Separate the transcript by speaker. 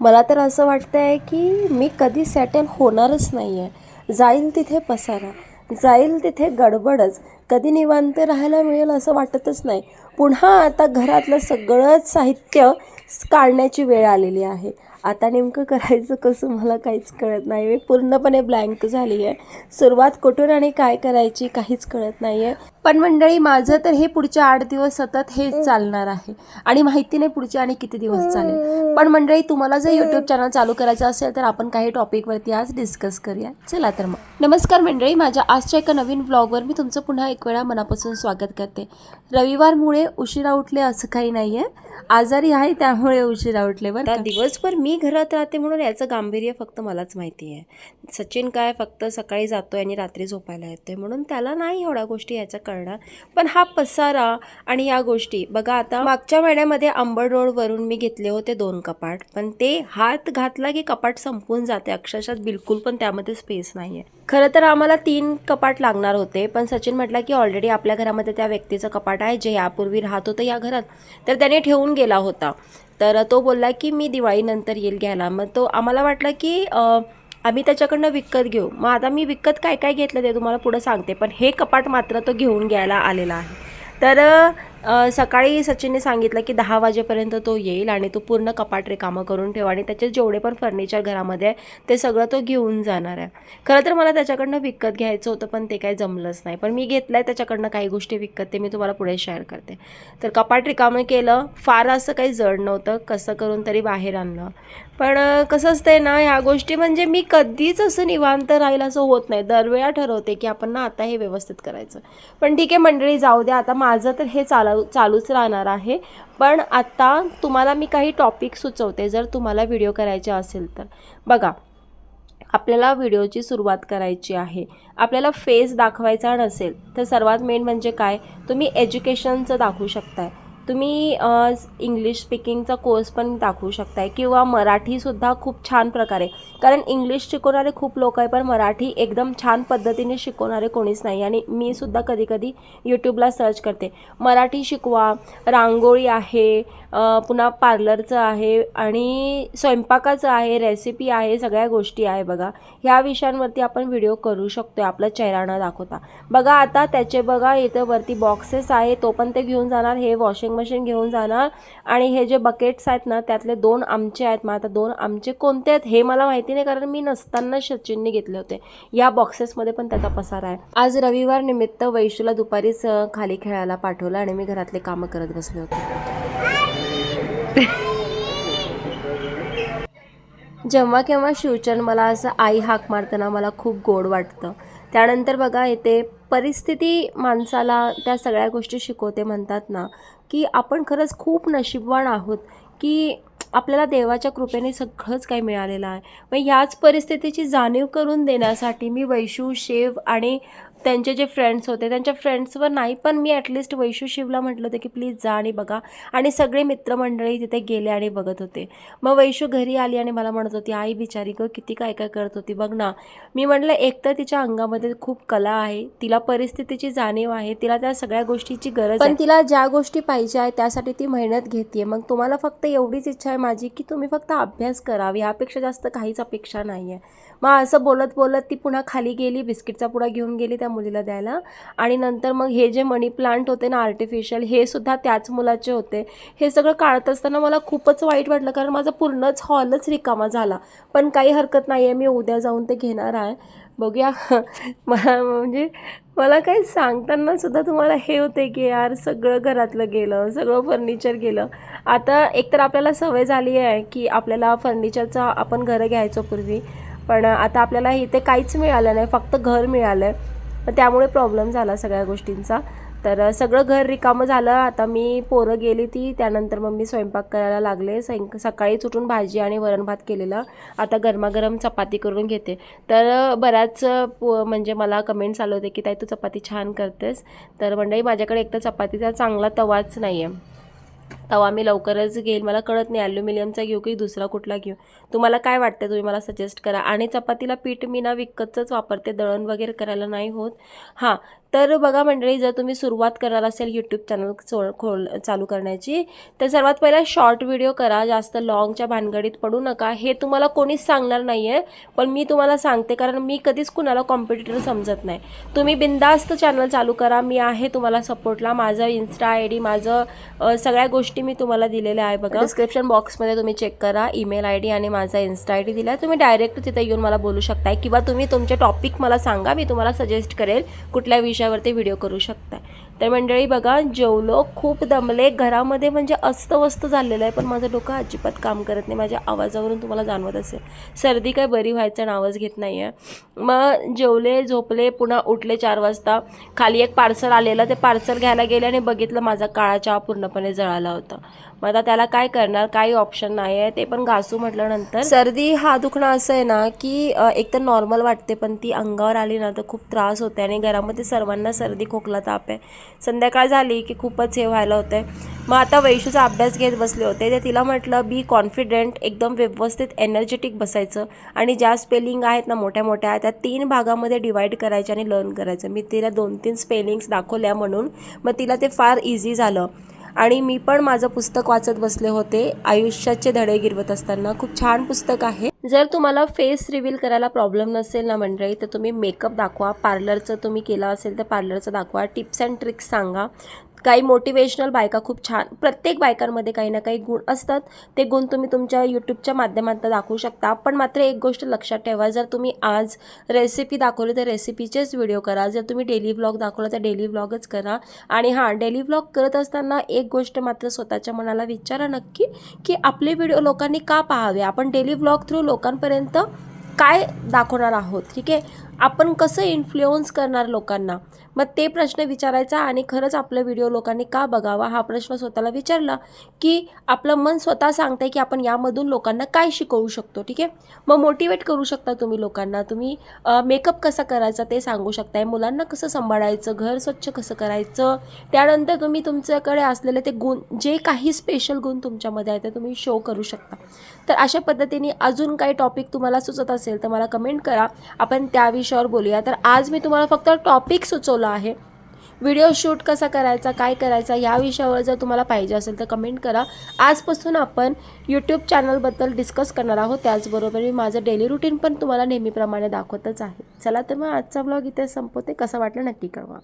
Speaker 1: मला तर असं वाटतं आहे की मी कधी सेटल होणारच नाही आहे जाईल तिथे पसारा जाईल तिथे गडबडच. कधी निवांत राहायला मिळेल असं वाटतच नाही. पुन्हा आता घरातलं सगळंच साहित्य काढण्याची वेळ आलेली आहे. आता नेमकं करायचं कसं मला काहीच कळत नाही. मी पूर्णपणे ब्लँक झाली आहे सुरुवात कुठून आणि काय करायची काहीच कळत नाही आहे पण मंडळी माझं तर हे पुढच्या आठ दिवस सतत हेच चालणार आहे. आणि माहिती नाही पुढचे आणि किती दिवस चालेल. पण मंडळी तुम्हाला जर यूट्यूब चॅनल चालू करायचं असेल तर आपण काही टॉपिकवरती आज डिस्कस करूया. चला तर मग. नमस्कार मंडळी माझ्या आजच्या एका नवीन ब्लॉगवर मी तुमचं पुन्हा एक वेळा मनापासून स्वागत करते. रविवारमुळे उशिरा उठले असं काही नाही आहे आजारी आहे त्यामुळे उशिरा उठले बरं का. दिवसभर मी घरात राहते म्हणून याचं गांभीर्य फक्त मलाच माहिती आहे सचिन काय फक्त सकाळी जातोय आणि रात्री झोपायला येतोय म्हणून त्याला नाही एवढ्या गोष्टी याच्या करणार. पण हा पसारा आणि या गोष्टी बघा आता मागच्या महिन्यामध्ये अंबड रोडवरून मी घेतले होते दोन कपाट पण ते हात घातला की कपाट संपून जाते. अक्षरशः बिलकुल पण त्यामध्ये स्पेस नाही आहे खरं तर आम्हाला तीन कपाट लागणार होते पण सचिन म्हटला की ऑलरेडी आपल्या घरामध्ये त्या व्यक्तीचं कपाट आहे जे यापूर्वी राहत होतं या घरात तर त्याने ठेवून गेला होता. तर तो बोलला की मी दिवाळीनंतर येईल घ्यायला. मग तो आम्हाला वाटलं की आम्ही त्याच्याकडनं विकत घेऊ. मग आता मी विकत काय काय घेतलं ते तुम्हाला पुढं सांगते. पण हे कपाट मात्र तो घेऊन घ्यायला आलेला आहे. तर सकाळी सचिनने सांगितलं की दहा वाजेपर्यंत तो येईल आणि तो पूर्ण कपाट रिकामं करून ठेव आणि त्याचे जेवढे पण फर्निचर घरामध्ये आहे ते सगळं तो घेऊन जाणार आहे. खरं तर मला त्याच्याकडनं विकत घ्यायचं होतं पण ते काय जमलंच नाही. पण मी घेतलं आहे त्याच्याकडनं काही गोष्टी विकत ते मी तुम्हाला पुढे शेअर करते. तर कपाट रिकामं केलं फार असं काही जड नव्हतं कसं करून तरी बाहेर आणलं. पण कसं असतंय ना ह्या गोष्टी म्हणजे मी कधीच असं निवांत राहील असं होत नाही. दरवेळा ठरवते की आपण ना आता हे व्यवस्थित करायचं. पण ठीक आहे मंडळी जाऊ द्या. आता माझं तर हे चालू चालूच राहणार आहे. पण आता तुम्हाला मी काही टॉपिक सुचवते जर तुम्हाला व्हिडिओ करायचे असेल तर. बघा आपल्याला व्हिडिओची सुरुवात करायची आहे. आपल्याला फेस दाखवायचा नसेल तर सर्वात मेन म्हणजे काय? तुम्ही एज्युकेशनचं दाखवू शकताय. तुम्ही इंग्लिश स्पीकिंगचा कोर्स पण दाखवू शकताय किंवा मराठीसुद्धा खूप छान प्रकारे. कारण इंग्लिश शिकवणारे खूप लोक आहे पण मराठी एकदम छान पद्धतीने शिकवणारे कोणीच नाही. आणि मी सुद्धा कधी कधी यूट्यूबला सर्च करते. मराठी शिकवा रांगोळी आहे पुन्हा पार्लरचं आहे आणि स्वयंपाकाचं आहे रेसिपी आहे सगळ्या गोष्टी आहे बघा. ह्या विषयांवरती आपण व्हिडिओ करू शकतो आपला चेहरा न दाखवता. बघा आता त्याचे बघा इथं वरती बॉक्सेस आहे तो पण ते घेऊन जाणार हे वॉशिंग मशीन घेऊन जाणार. आणि हे जे बकेट्स आहेत ना त्यातले दोन आमचे आहेत. मग आता दोन आमचे कोणते आहेत हे मला माहिती नाही कारण मी नसताना सचिनने घेतले होते. या बॉक्सेसमध्ये पण त्याचा पसार आहे. आज रविवार निमित्त वैशूला दुपारीच खाली खेळायला पाठवलं आणि मी घरातले कामं करत बसले होते. जेव्हा केव्हा शिवचंद मला असं आई हाक मारताना मला खूप गोड वाटतं. त्यानंतर बघा येते परिस्थिती माणसाला त्या सगळ्या गोष्टी शिकवते म्हणतात ना की आपण खरंच खूप नशीबवान आहोत की आपल्याला देवाच्या कृपेने सगळंच काही मिळालेलं आहे. मग ह्याच परिस्थितीची जाणीव करून देण्यासाठी मी वैशू शेव आणि त्यांचे जे फ्रेंड्स होते त्यांच्या फ्रेंड्सवर नाही पण मी ॲटलिस्ट वैशू शिवला म्हटलं होतं की प्लीज जा आणि बघा. आणि सगळे मित्रमंडळी तिथे गेले आणि बघत होते. मग वैशू घरी आली आणि मला म्हणत होती आई बिचारी गं किती काय काय करत होती बघ ना. मी म्हटलं एकतर तिच्या अंगामध्ये खूप कला आहे तिला परिस्थितीची जाणीव आहे तिला त्या सगळ्या गोष्टीची गरज पण तिला ज्या गोष्टी पाहिजे आहे त्यासाठी ती मेहनत घेते मग तुम्हाला फक्त एवढीच इच्छा आहे माझी की तुम्ही फक्त अभ्यास करावा यापेक्षा जास्त काहीच अपेक्षा नाही आहे मग असं बोलत बोलत ती पुन्हा खाली गेली बिस्किटचा पुडा घेऊन गेली त्या मुलीला द्यायला. आणि नंतर मग हे जे मनी प्लांट होते ना आर्टिफिशियल हे सुद्धा त्याच मुलाचे होते. हे सगळं काढत असताना मला खूपच वाईट वाटलं कारण माझा पूर्णच हॉलच रिकामा झाला. पण काही हरकत नाही आहे मी उद्या जाऊन ते घेणार आहे. बघूया. मला म्हणजे मला काही सांगताना सुद्धा तुम्हाला हे होते की यार सगळं घरातलं गेलं सगळं फर्निचर गेलं. आता एकतर आपल्याला सवय झाली आहे की आपल्याला फर्निचरचा आपण घरं घ्यायचो पूर्वी. पण आता आपल्याला इथे काहीच मिळालं नाही फक्त घर मिळालं आहे त्यामुळे प्रॉब्लेम झाला सगळ्या गोष्टींचा. तर सगळं घर रिकामं झालं. आता मी पोरं गेली ती. त्यानंतर मग मी स्वयंपाक करायला लागले. सं सकाळीच उठून भाजी आणि वरण भात केलेलं. आता गरमागरम चपाती करून घेते. तर बऱ्याच पो म्हणजे मला कमेंट्स आले होते की ताई तू चपाती छान करतेस. तर मंडळी माझ्याकडे एक तर चपातीचा चांगला तवाच नाही आहे तवा मी लवकरच घेईल. मला कळत नाही ॲल्युमिनियमचा घेऊ की दुसरा कुठला घेऊ? तुम्हाला काय वाटतं? तुम्ही मला सजेस्ट करा. आणि चपातीला पीठ मी ना विकतच वापरते दळण वगैरे करायला नाही होत. हां तर बघा मंडळी जर तुम्ही सुरुवात करणार असेल यूट्यूब चॅनल सो खोल चालू करण्याची तर सर्वात पहिला शॉर्ट व्हिडिओ करा. जास्त लॉंगच्या भानगडीत पडू नका. हे तुम्हाला कोणीच सांगणार नाही आहे पण मी तुम्हाला सांगते कारण मी कधीच कुणाला कॉम्पिटिटर समजत नाही. तुम्ही बिंदास्त चॅनल चालू करा. मी आहे तुम्हाला सपोर्टला माझं इन्स्टा आय डी माझं सगळ्या गोष्टी मी तुम्हाला दिलेल्या आहे बघा. डिस्क्रिप्शन बॉक्समध्ये तुम्ही चेक करा ईमेल आय डी आणि माझा इन्स्टा आय डी दिला आहे. तुम्ही डायरेक्ट तिथे येऊन मला बोलू शकताय किंवा तुम्ही तुमचे टॉपिक मला सांगा मी तुम्हाला सजेस्ट करेल कुठल्या विषयावरती व्हिडिओ करू शकताय. तर मंडळी बघा जेवलो खूप दमले घरामध्ये म्हणजे अस्तव्यस्त झालेलं आहे पण माझं डोकं अजिबात काम करत नाही माझ्या आवाजावरून तुम्हाला जाणवत असेल. सर्दी काय बरी व्हायचं नावच घेत नाही आहे मग जेवले झोपले पुन्हा उठले चार वाजता. खाली एक पार्सल आलेलं ते पार्सल घ्यायला गेले आणि बघितलं माझा काळा चहा पूर्णपणे जळाला होता. मग आता त्याला काय करणार? काही ऑप्शन नाही आहे ते पण घासू म्हटल्यानंतर सर्दी हा दुखणं असं आहे ना की एक तर नॉर्मल वाटते पण ती अंगावर आली ना तर खूप त्रास होते आणि घरामध्ये सर्वांना सर्दी खोकला ताप आहे. संध्याकाळ झाली की खूपच हे व्हायला होतं आहे मग आता वैशूचा अभ्यास घेत बसले होते. ते तिला म्हटलं बी कॉन्फिडेंट एकदम व्यवस्थित एनर्जेटिक बसायचं. आणि ज्या स्पेलिंग आहेत ना मोठ्या मोठ्या त्या तीन भागामध्ये डिवाईड करायच्या आणि लर्न करायचं. मी तिला दोन तीन स्पेलिंग्स दाखवल्या म्हणून मग तिला ते फार इझी झालं. आणि मी पण माझं पुस्तक वाचत बसले होते. आयुष्याचे धडे गिरवत असताना. खूप छान पुस्तक आहे. जर तुम्हाला फेस रिव्हील करायला प्रॉब्लेम नसेल ना मंडळी तर तुम्ही मेकअप दाखवा. पार्लरचं तुम्ही केलं असेल तर पार्लरचं दाखवा. टिप्स अँड ट्रिक्स सांगा. काही मोटिवेशनल बायका खूप छान प्रत्येक बायकांमध्ये काही ना काही गुण असतात. ते गुण तुम्ही तुमच्या यूट्यूबच्या माध्यमातून दाखवू शकता. पण मात्र एक गोष्ट लक्षात ठेवा जर तुम्ही आज रेसिपी दाखवली तर रेसिपीचेच व्हिडिओ करा. जर तुम्ही डेली व्लॉग दाखवला तर डेली व्लॉगच करा. आणि हां डेली व्लॉग करत असताना एक गोष्ट मात्र स्वतःच्या मनाला विचारा नक्की की आपले व्हिडिओ लोकांनी का पाहावे? आपण डेली व्लॉग थ्रू लोकांपर्यंत काय दाखवणार आहोत? ठीक आहे? आपण कसं इन्फ्लुअन्स करणार लोकांना? मग ते प्रश्न विचारायचा आणि खरंच आपला व्हिडिओ लोकांनी का बघावा? हा प्रश्न स्वतःला विचारला की आपलं मन स्वतः सांगतंय की आपण यामधून लोकांना काय शिकवू शकतो ठीक आहे? मग मोटिवेट करू शकता तुम्ही लोकांना. तुम्ही मेकअप कसा करायचा ते सांगू शकताय. मुलांना कसं सांभाळायचं? घर स्वच्छ कसं करायचं? त्यानंतर तुम्ही तुमच्याकडे असलेले ते गुण जे काही स्पेशल गुण तुमच्यामध्ये आहे ते तुम्ही शो करू शकता. तर अशा पद्धतीने अजून काही टॉपिक तुम्हाला सुचत असेल तर मला कमेंट करा. आपण त्याविषयी विषयावर बोलूया. तर आज मी तुम्हाला फक्त टॉपिक सुचवलं आहे. व्हिडिओ शूट कसा करायचा काय करायचा या विषयावर जर तुम्हाला पाहिजे असेल तर कमेंट करा. आजपासून आपण यूट्यूब चॅनलबद्दल डिस्कस करणार आहोत. त्याचबरोबर मी माझं डेली रुटीन पण तुम्हाला नेहमीप्रमाणे दाखवतच आहे. चला तर मग आजचा ब्लॉग इथे संपवते. कसं वाटलं नक्की कळवा.